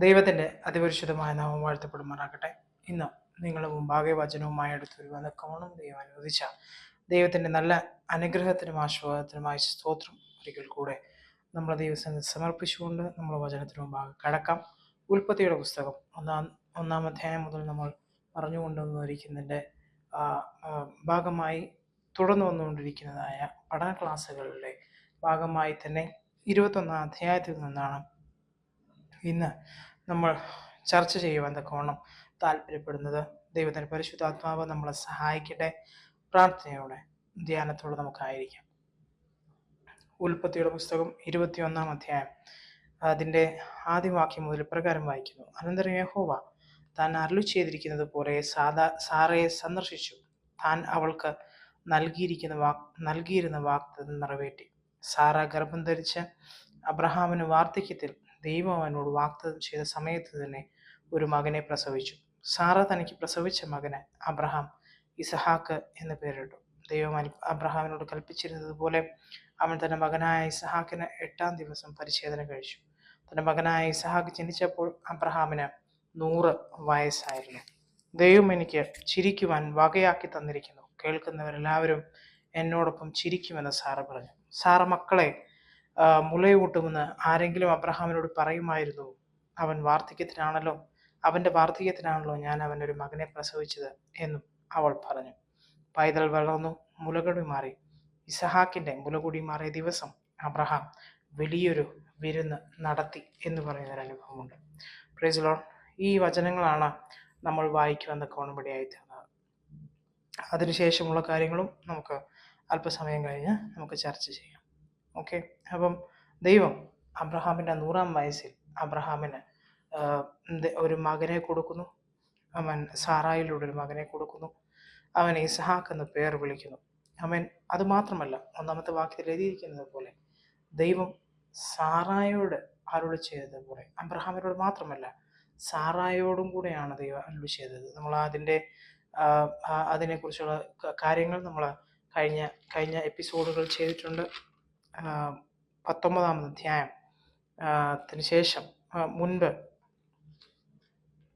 ദൈവത്തിന്റെ അതിപരിശുദ്ധമായ നാമം വാഴ്ത്തപ്പെടുമാറാകട്ടെ. ഇന്ന് നിങ്ങൾ മുമ്പാകെ വചനവുമായി അടുത്ത് വരുവാൻ കോണം ദൈവം അനുവദിച്ച ദൈവത്തിന്റെ നല്ല അനുഗ്രഹത്തിനും ആശീർവാദത്തിനുമായി സ്തോത്രം ഒരിക്കൽ കൂടെ നമ്മൾ ദൈവസംഘം സമർപ്പിച്ചുകൊണ്ട് നമ്മൾ വചനത്തിന് മുമ്പാകെ കടക്കാം. ഉൽപ്പത്തിയുടെ പുസ്തകം ഒന്നാം ഒന്നാം അധ്യായം മുതൽ നമ്മൾ പറഞ്ഞുകൊണ്ടുവന്നിരിക്കുന്നതിന്റെ ഭാഗമായി തുടർന്നു വന്നുകൊണ്ടിരിക്കുന്നതായ പഠന ക്ലാസ്സുകളുടെ ഭാഗമായി തന്നെ ഇരുപത്തൊന്നാം അധ്യായത്തിൽ നിന്നാണ് ഇന്ന് നമ്മൾ ചർച്ച ചെയ്യുവാൻ തക്കവണ്ണം താല്പര്യപ്പെടുന്നത്. ദൈവത്തിന്റെ പരിശുദ്ധാത്മാവ് നമ്മളെ സഹായിക്കട്ടെ. പ്രാർത്ഥനയോടെ ധ്യാനത്തോടെ നമുക്കായിരിക്കാം. ഉൽപ്പത്തിയുടെ പുസ്തകം ഇരുപത്തിയൊന്നാം അധ്യായം അതിന്റെ ആദ്യവാക്യം മുതൽ പ്രകാരം വായിക്കുന്നു. അനന്തരം യഹോവ താൻ അരുളി ചെയ്തിരിക്കുന്നത് പോലെ സാധാ സാറയെ സന്ദർശിച്ചു. താൻ അവൾക്ക് നൽകിയിരിക്കുന്ന വാക് നൽകിയിരുന്ന വാക്ക് നിറവേറ്റി. സാറ ഗർഭം ധരിച്ച് അബ്രഹാമിന് വാർദ്ധക്യത്തിൽ ദൈവം അവനോട് വാഗ്ദത്തം ചെയ്ത സമയത്ത് തന്നെ ഒരു മകനെ പ്രസവിച്ചു. സാറ തനിക്ക് പ്രസവിച്ച മകന് അബ്രഹാം ഇസഹാക്ക് എന്ന് പേരിട്ടു ദൈവം അബ്രഹാമിനോട് കൽപ്പിച്ചിരുന്നത് പോലെ അവൻ തന്റെ മകനായ ഇസഹാക്കിന് എട്ടാം ദിവസം പരിച്ഛേദന കഴിച്ചു. തന്റെ മകനായ ഇസഹാക്ക് ജനിച്ചപ്പോൾ അബ്രഹാമിന് നൂറ് വയസ്സായിരുന്നു. ദൈവം എനിക്ക് ചിരിക്കുവാൻ വകയാക്കി തന്നിരിക്കുന്നു. കേൾക്കുന്നവരെല്ലാവരും എന്നോടൊപ്പം ചിരിക്കുമെന്ന് സാറ പറഞ്ഞു. സാറ മക്കളെ മുലയൂട്ടുമെന്ന് ആരെങ്കിലും അബ്രഹാമിനോട് പറയുമായിരുന്നു. അവൻ വാർദ്ധക്യത്തിനാണല്ലോ അവന്റെ വാർദ്ധക്യത്തിനാണല്ലോ ഞാൻ അവനൊരു മകനെ പ്രസവിച്ചത് എന്നും അവൾ പറഞ്ഞു. പൈതൽ വളർന്നു മുലകുടി മാറി. ഇസഹാക്കിന്റെ മുലകുടി മാറിയ ദിവസം അബ്രഹാം വലിയൊരു വിരുന്ന് നടത്തി എന്ന് പറയുന്ന ഒരു അനുഭവമുണ്ട് പ്രൈസ് ലോൺ ഈ വചനങ്ങളാണ് നമ്മൾ വായിക്കുവാൻ കോണുപടിയായി തീർന്നത്. അതിനുശേഷമുള്ള കാര്യങ്ങളും നമുക്ക് അല്പസമയം കഴിഞ്ഞ് നമുക്ക് ചർച്ച ചെയ്യാം. ഓക്കെ? അപ്പം ദൈവം അബ്രഹാമിന്റെ നൂറാം വയസ്സിൽ അബ്രഹാമിന് ഒരു മകനെ കൊടുക്കുന്നു. അവൻ സാറായിലൂടെ ഒരു മകനെ കൊടുക്കുന്നു. അവൻ ഇസഹാക്ക് എന്ന് പേർ വിളിക്കുന്നു. അവൻ അത് മാത്രമല്ല ഒന്നാമത്തെ വാക്യത്തിൽ എഴുതിയിരിക്കുന്നത് പോലെ ദൈവം സാറായോട് അരുളി ചെയ്തത് പോലെ അബ്രഹാമിനോട് മാത്രമല്ല സാറായോടും കൂടെയാണ് ദൈവം അരുളി ചെയ്തത്. നമ്മൾ അതിന്റെ അതിനെക്കുറിച്ചുള്ള കാര്യങ്ങൾ നമ്മൾ കഴിഞ്ഞ കഴിഞ്ഞ എപ്പിസോഡുകൾ ചെയ്തിട്ടുണ്ട്. ആഹ്, പത്തൊമ്പതാം അധ്യായം ത്തിന് ശേഷം മുൻപ്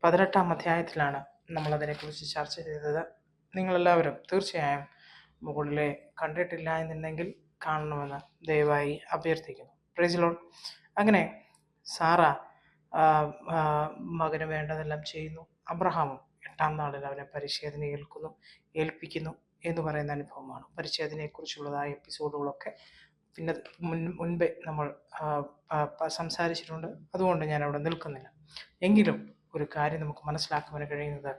പതിനെട്ടാം അധ്യായത്തിലാണ് നമ്മളതിനെക്കുറിച്ച് ചർച്ച ചെയ്തത്. നിങ്ങളെല്ലാവരും തീർച്ചയായും മുകളിലെ കണ്ടിട്ടില്ല എന്നുണ്ടെങ്കിൽ കാണണമെന്ന് ദയവായി അഭ്യർത്ഥിക്കുന്നു. പ്രേസിലോൺ അങ്ങനെ സാറ മകന് വേണ്ടതെല്ലാം ചെയ്യുന്നു. അബ്രഹാമും എട്ടാം നാളിൽ അവനെ പരിശോധന ഏൽക്കുന്നു ഏൽപ്പിക്കുന്നു എന്ന് പറയുന്ന അനുഭവമാണ്. പരിശോധനയെക്കുറിച്ചുള്ളതായ എപ്പിസോഡുകളൊക്കെ പിന്നെ മുൻ മുൻപേ നമ്മൾ സംസാരിച്ചിട്ടുണ്ട്. അതുകൊണ്ട് ഞാൻ അവിടെ നിൽക്കുന്നില്ല. എങ്കിലും ഒരു കാര്യം നമുക്ക് മനസ്സിലാക്കുവാൻ കഴിയുന്നത്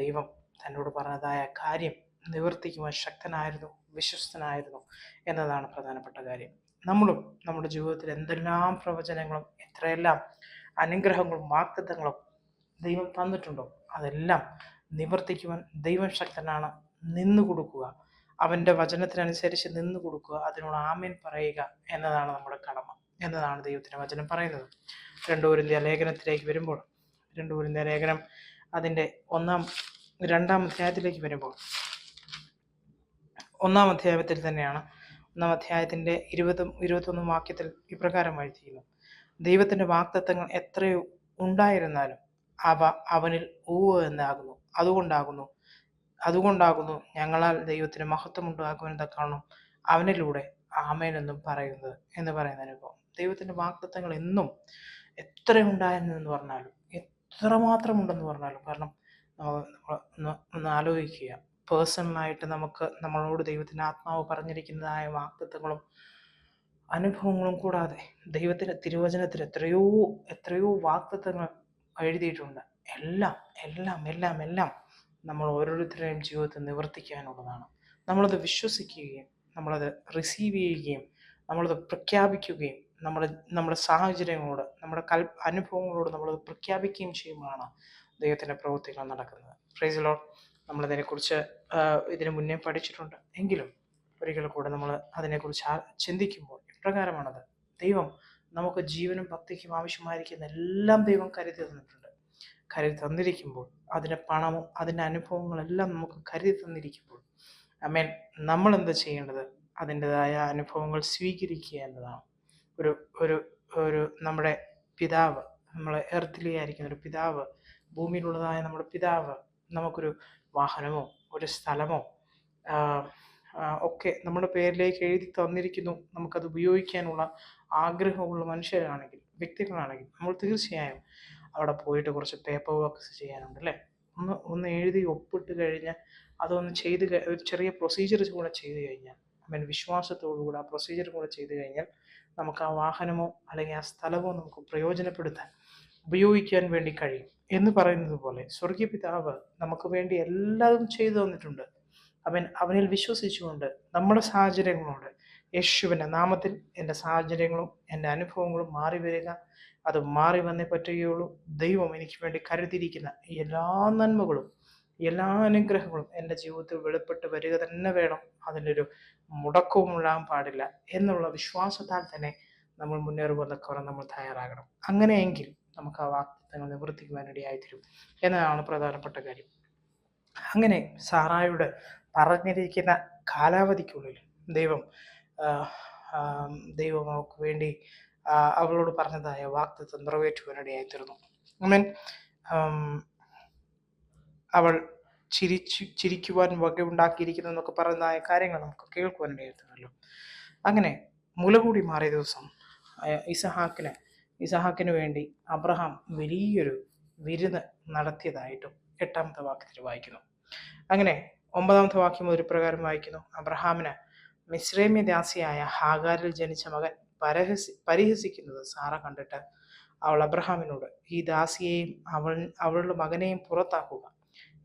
ദൈവം തന്നോട് പറഞ്ഞതായ കാര്യം നിവർത്തിക്കുവാൻ ശക്തനായിരുന്നു വിശ്വസ്തനായിരുന്നു എന്നതാണ് പ്രധാനപ്പെട്ട കാര്യം. നമ്മളും നമ്മുടെ ജീവിതത്തിൽ എന്തെല്ലാം പ്രവചനങ്ങളും എത്രയെല്ലാം അനുഗ്രഹങ്ങളും വാക്തത്വങ്ങളും ദൈവം തന്നിട്ടുണ്ടോ അതെല്ലാം നിവർത്തിക്കുവാൻ ദൈവം ശക്തനാണ് നിന്നു കൊടുക്കുക അവന്റെ വചനത്തിനനുസരിച്ച് നിന്ന് കൊടുക്കുക അതിനോട് ആമേൻ പറയുക എന്നതാണ് നമ്മുടെ കടമ എന്നതാണ് ദൈവത്തിന്റെ വചനം പറയുന്നത്. രണ്ടൂരിന്റെ ലേഖനത്തിലേക്ക് വരുമ്പോൾ രണ്ടൂരിന്റെ ലേഖനം അതിന്റെ ഒന്നാം രണ്ടാം അധ്യായത്തിലേക്ക് വരുമ്പോൾ. ഒന്നാം അധ്യായത്തിൽ തന്നെയാണ് ഒന്നാം അധ്യായത്തിന്റെ ഇരുപതും ഇരുപത്തൊന്നും വാക്യത്തിൽ ഇപ്രകാരം എഴുതിയിരുന്നു ദൈവത്തിന്റെ വാക്തത്വങ്ങൾ എത്രയോ ഉണ്ടായിരുന്നാലും അവ അവനിൽ ഊവ് എന്നാകുന്നു. അതുകൊണ്ടാകുന്നു അതുകൊണ്ടാകുന്നു ഞങ്ങളാൽ ദൈവത്തിന് മഹത്വം ഉണ്ടാക്കുവാൻ തക്കണം അവനിലൂടെ ആമേൻ എന്നും പറയുന്നത് എന്ന് പറയുന്ന അനുഭവം ദൈവത്തിന്റെ വാക്തത്വങ്ങൾ എന്നും എത്ര എന്ന് പറഞ്ഞാലും എത്രമാത്രം ഉണ്ടെന്ന് പറഞ്ഞാലും കാരണം ഒന്ന് ആലോചിക്കുക. പേഴ്സണലായിട്ട് നമുക്ക് നമ്മളോട് ദൈവത്തിന്റെ ആത്മാവ് പറഞ്ഞിരിക്കുന്നതായ വാക്തത്വങ്ങളും അനുഭവങ്ങളും കൂടാതെ ദൈവത്തിന്റെ തിരുവചനത്തിൽ എത്രയോ എത്രയോ വാക്തത്വങ്ങൾ എഴുതിയിട്ടുണ്ട്. എല്ലാം എല്ലാം എല്ലാം എല്ലാം നമ്മൾ ഓരോരുത്തരുടെയും ജീവിതത്തിൽ നിവർത്തിക്കാനുള്ളതാണ്. നമ്മളത് വിശ്വസിക്കുകയും നമ്മളത് റിസീവ് ചെയ്യുകയും നമ്മളത് പ്രഖ്യാപിക്കുകയും നമ്മുടെ നമ്മുടെ സാഹചര്യങ്ങളോട് നമ്മുടെ കൽ അനുഭവങ്ങളോട് നമ്മളത് പ്രഖ്യാപിക്കുകയും ചെയ്യുമ്പോഴാണ് ദൈവത്തിന്റെ പ്രവൃത്തികൾ നടക്കുന്നത്. ഫ്രൈസിലോ നമ്മളതിനെക്കുറിച്ച് ഇതിനു മുന്നേ പഠിച്ചിട്ടുണ്ട്. എങ്കിലും ഒരിക്കൽ കൂടെ നമ്മൾ അതിനെക്കുറിച്ച് ചിന്തിക്കുമ്പോൾ ഇപ്രകാരമാണത് ദൈവം നമുക്ക് ജീവനും ഭക്തിക്കും ആവശ്യമായിരിക്കുന്ന എല്ലാം ദൈവം കരുതി തന്നിട്ടുണ്ട്. കരുതി തന്നിരിക്കുമ്പോൾ അതിന്റെ പണവും അതിന്റെ അനുഭവങ്ങളെല്ലാം നമുക്ക് കരുതി തന്നിരിക്കുമ്പോൾ അമേൻ നമ്മൾ എന്താ ചെയ്യേണ്ടത്? അതിന്റെതായ അനുഭവങ്ങൾ സ്വീകരിക്കുക എന്നതാണ്. ഒരു ഒരു ഒരു നമ്മുടെ പിതാവ് നമ്മളെ എർത്തിലി ആയിരിക്കുന്ന ഒരു പിതാവ് ഭൂമിയിലുള്ളതായ നമ്മുടെ പിതാവ് നമുക്കൊരു വാഹനമോ ഒരു സ്ഥലമോ ഒക്കെ നമ്മുടെ പേരിലേക്ക് എഴുതി തന്നിരിക്കുന്നു. നമുക്കത് ഉപയോഗിക്കാനുള്ള ആഗ്രഹമുള്ള മനുഷ്യരാണെങ്കിൽ വ്യക്തികളാണെങ്കിൽ നമ്മൾ തീർച്ചയായും അവിടെ പോയിട്ട് കുറച്ച് പേപ്പർ വർക്ക്സ് ചെയ്യാനുണ്ട് അല്ലേ? ഒന്ന് ഒന്ന് എഴുതി ഒപ്പിട്ട് കഴിഞ്ഞ് അതൊന്ന് ചെയ്ത് ഒരു ചെറിയ പ്രൊസീജിയർ കൂടെ ചെയ്ത് കഴിഞ്ഞാൽ അമ്മൻ വിശ്വാസത്തോടു കൂടെ ആ പ്രൊസീജിയർ കൂടെ ചെയ്ത് കഴിഞ്ഞാൽ നമുക്ക് ആ വാഹനമോ അല്ലെങ്കിൽ ആ സ്ഥലമോ നമുക്ക് പ്രയോജനപ്പെടുത്താൻ ഉപയോഗിക്കാൻ വേണ്ടി കഴിയും. എന്ന് പറയുന്നത് പോലെ സ്വർഗീയ പിതാവ് നമുക്ക് വേണ്ടി എല്ലാതും ചെയ്തു തന്നിട്ടുണ്ട്. അവൻ അവനിൽ വിശ്വസിച്ചുകൊണ്ട് നമ്മുടെ സാഹചര്യങ്ങളോട് യേശുവിന്റെ നാമത്തിൽ എന്റെ സാഹചര്യങ്ങളും എന്റെ അനുഭവങ്ങളും മാറി വരിക. അത് മാറി വന്നേ പറ്റുകയുള്ളൂ. ദൈവം എനിക്ക് വേണ്ടി കരുതിയിരിക്കുന്ന എല്ലാ നന്മകളും എല്ലാ അനുഗ്രഹങ്ങളും എന്റെ ജീവിതത്തിൽ വെളിപ്പെട്ട് വരിക തന്നെ വേണം. അതിനൊരു മുടക്കവും ഉണ്ടാകാൻ പാടില്ല എന്നുള്ള വിശ്വാസത്താൽ തന്നെ നമ്മൾ മുന്നേറുവന്നൊക്കെ നമ്മൾ തയ്യാറാകണം. അങ്ങനെയെങ്കിൽ നമുക്ക് ആ വാഗ്ദത്തങ്ങൾ നിവർത്തിക്കുവാനിടയായിത്തരും. എന്നതാണ് പ്രധാനപ്പെട്ട കാര്യം. അങ്ങനെ സാറായുടെ പറഞ്ഞിരിക്കുന്ന കാലാവധിക്കുള്ളിൽ ദൈവം ദൈവം അവൾക്ക് വേണ്ടി അവളോട് പറഞ്ഞതായ വാക്തത്വം നിറവേറ്റുവാനിടയായിത്തീർന്നു. അമേൻ അവൾ ചിരിച്ചു ചിരിക്കുവാൻ വകയുണ്ടാക്കിയിരിക്കുന്നു എന്നൊക്കെ പറയുന്നതായ കാര്യങ്ങൾ നമുക്ക് കേൾക്കുവാനിടയായിത്തീർന്നല്ലോ. അങ്ങനെ മുലകൂടി മാറിയ ദിവസം ഇസഹാക്കിന് ഇസഹാക്കിന് വേണ്ടി അബ്രഹാം വലിയൊരു വിരുന്ന് നടത്തിയതായിട്ടും എട്ടാമത്തെ വാക്യത്തിൽ വായിക്കുന്നു. അങ്ങനെ ഒമ്പതാമത്തെ വാക്യം ഒരു പ്രകാരം വായിക്കുന്നു. അബ്രഹാമിന് മിശ്രൈമ്യ ദാസിയായ ഹാഗാരിൽ ജനിച്ച മകൻ പരഹസി പരിഹസിക്കുന്നത് സാറ കണ്ടിട്ട് അവൾ അബ്രഹാമിനോട് ഈ ദാസിയെയും അവൾ അവളുടെ മകനെയും പുറത്താക്കുക.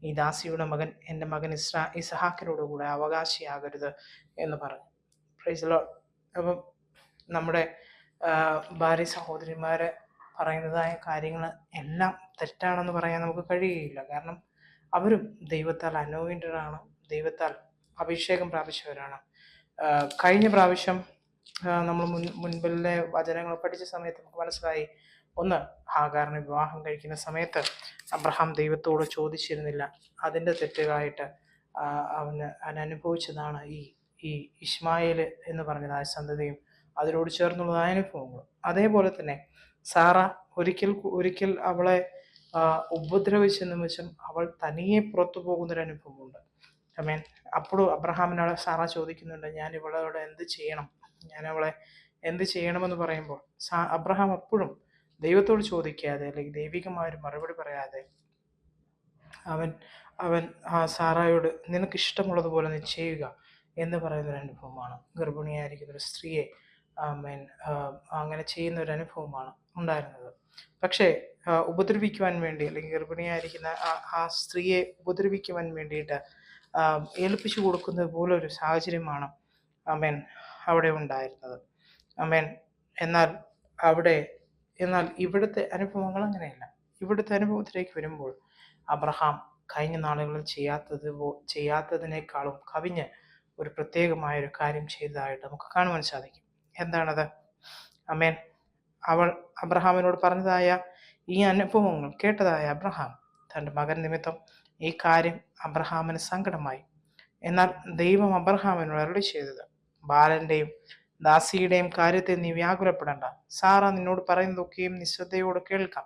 ഈ ദാസിയുടെ മകൻ എന്റെ മകൻ ഇസ്രാ ഇസഹാക്കിനോട് കൂടെ അവകാശിയാകരുത് എന്ന് പറഞ്ഞു. പ്രൈസ് അപ്പം നമ്മുടെ ഭാര്യ സഹോദരിമാർ പറയുന്നതായ കാര്യങ്ങൾ എല്ലാം തെറ്റാണെന്ന് പറയാൻ നമുക്ക് കഴിയുകയില്ല. കാരണം അവരും ദൈവത്താൽ anointed ആണ് ദൈവത്താൽ അഭിഷേകം പ്രാപിച്ചവരാണ്. കഴിഞ്ഞ പ്രാവശ്യം നമ്മൾ മുൻ മുൻപിലെ വചനങ്ങൾ പഠിച്ച സമയത്ത് നമുക്ക് മനസ്സിലായി. ഒന്ന് ഹാഗാറിനെ വിവാഹം കഴിക്കുന്ന സമയത്ത് അബ്രഹാം ദൈവത്തോട് ചോദിച്ചിരുന്നില്ല. അതിന്റെ തെറ്റുകളായിട്ട് ആ, അവന് അനുഭവിച്ചതാണ് ഈ ഈ ഇസ്മായിൽ എന്ന് പറഞ്ഞതായ സന്തതിയും. അതിനോട് ചേർന്നുള്ളതായ അനുഭവങ്ങളും. അതേപോലെ തന്നെ സാറ ഒരിക്കൽ ഒരിക്കൽ അവളെ ഉപദ്രവിച്ച നിമിഷം അവൾ തനിയെ പുറത്തു പോകുന്നൊരു അനുഭവമുണ്ട് അമേൻ അപ്പോഴും അബ്രഹാമിനോട് സാറ ചോദിക്കുന്നുണ്ട് ഞാൻ ഇവളോട് എന്ത് ചെയ്യണം? ഞാൻ അവളെ എന്ത് ചെയ്യണമെന്ന് പറയുമ്പോൾ? സാ അബ്രഹാം അപ്പോഴും ദൈവത്തോട് ചോദിക്കാതെ അല്ലെങ്കിൽ ദൈവികമായ ഒരു മറുപടി പറയാതെ അവൻ അവൻ ആ സാറായോട് നിനക്ക് ഇഷ്ടമുള്ളതുപോലെ നീ ചെയ്യുക എന്ന് പറയുന്ന ഒരു അനുഭവമാണ്. ഗർഭിണിയായിരിക്കുന്ന ഒരു സ്ത്രീയെ മീൻ അങ്ങനെ ചെയ്യുന്ന ഒരു അനുഭവമാണ് ഉണ്ടായിരുന്നത്. പക്ഷേ ഉപദ്രവിക്കുവാൻ വേണ്ടി അല്ലെങ്കിൽ ഗർഭിണിയായിരിക്കുന്ന ആ സ്ത്രീയെ ഉപദ്രവിക്കുവാൻ വേണ്ടിയിട്ട് ഏൽപ്പിച്ചു കൊടുക്കുന്നത് പോലെ ഒരു സാഹചര്യമാണ് അമേൻ അവിടെ ഉണ്ടായിരുന്നത്. അമേൻ എന്നാൽ അവിടെ എന്നാൽ ഇവിടുത്തെ അനുഭവങ്ങൾ അങ്ങനെയല്ല. ഇവിടുത്തെ അനുഭവത്തിലേക്ക് വരുമ്പോൾ അബ്രഹാം കഴിഞ്ഞ നാളുകളിൽ ചെയ്യാത്തത് ചെയ്യാത്തതിനേക്കാളും കവിഞ്ഞ് ഒരു പ്രത്യേകമായ ഒരു കാര്യം ചെയ്തതായിട്ട് നമുക്ക് കാണുവാൻ സാധിക്കും. എന്താണത്? അമേൻ അവൾ അബ്രഹാമിനോട് പറഞ്ഞതായ ഈ അനുഭവങ്ങൾ കേട്ടതായ അബ്രഹാം തന്റെ മകൻ നിമിത്തം ഈ കാര്യം അബ്രഹാമിന് സങ്കടമായി. എന്നാൽ ദൈവം അബ്രഹാമിനോട് അരുളി ചെയ്തത് ബാലന്റെയും ദാസിയുടെയും കാര്യത്തെ നീ വ്യാകുലപ്പെടേണ്ട. സാറ നിന്നോട് പറയുന്നതൊക്കെയും നിശ്രദ്ധയോട് കേൾക്കാം.